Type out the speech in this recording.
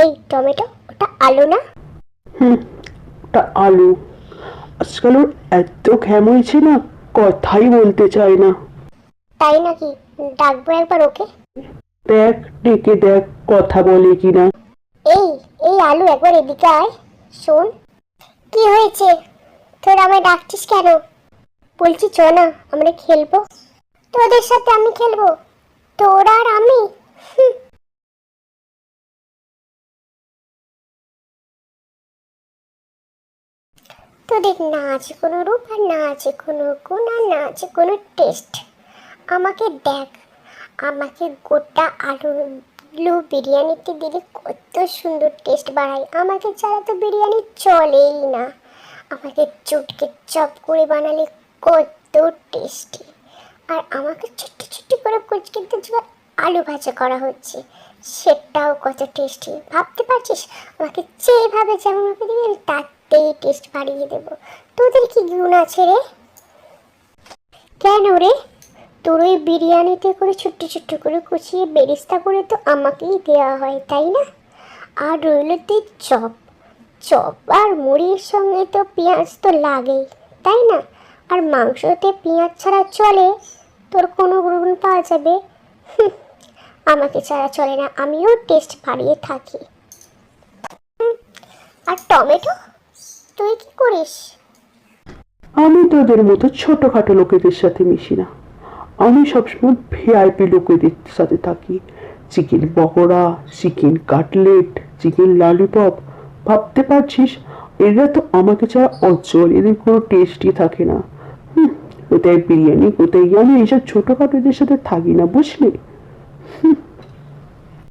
এই টমেটো ওটা আলু না? হুম ওটা আলু। আজকাল ওর এত ঘ্যাম হয়েছে না কথাই বলতে চায় না। তাই নাকি? ডাকবো একবার ওকে? দেখ ডেকে দেখ কথা বলে কিনা। এই এই আলু একবার এদিকে আয় শোন। কি হয়েছে? তোর আমায় ডাকছিস কেন? বলছি চ না আমরা খেলব। তোদের সাথে আমি খেলব? তোদের না আছে কোনো রূপ আর না আছে কোনো গুণ আর না আছে কোনো টেস্ট আমাকে দেখ, আমাকে গোটা আলু আলু বিরিয়ানিতে দিলে কত সুন্দর টেস্ট বাড়ায়। আমাকে ছাড়া তো বিরিয়ানি চলেই না। আমাকে চুটকে চপ করে বানালে কত টেস্টি আর আমাকে ছোট্ট ছোট্ট করে কুচকে কুচকে আলু ভাজা করা হচ্ছে, সেটাও কত টেস্টি ভাবতে পারছিস? আমাকে যেভাবে যেমন আমি তাতেই টেস্ট বাড়িয়ে দেবো। তোদের কি গুণ আছে রে? কেন রে? তোর ওই বিরিয়ানিতে করে ছোট্ট ছোট্ট করে কুচিয়ে বেরিস্তা করে তো আমাকেই দেওয়া হয়, তাই না? আর রইল তুই চপ। চপ আর মুড়ির সঙ্গে তো পেঁয়াজ তো লাগেই, তাই না? আর মাংসতে পেঁয়াজ ছাড়া চলে? তোর কোনো গুণ পাওয়া যাবে? আমাকে ছাড়া চলে না, আমিও টেস্ট বাড়িয়ে থাকি। আর টমেটো? তুই কি করিস? আমি তোদের মতো ছোটখাটো লোকেদের সাথে মিশি না। আমি সবসময় ভিআইপি লোকেদের সাথে থাকি। Chicken pakora, chicken cutlet, chicken lollipop. ভাবতে পারছিস, এরা তো আমাকে ছাড়া অচল এদের কোনো টেস্টই থাকে না। কোথায় বিরিয়ানি, কোথায় আমি এইসব ছোটোখাটোদের সাথে থাকি না, বুঝলি?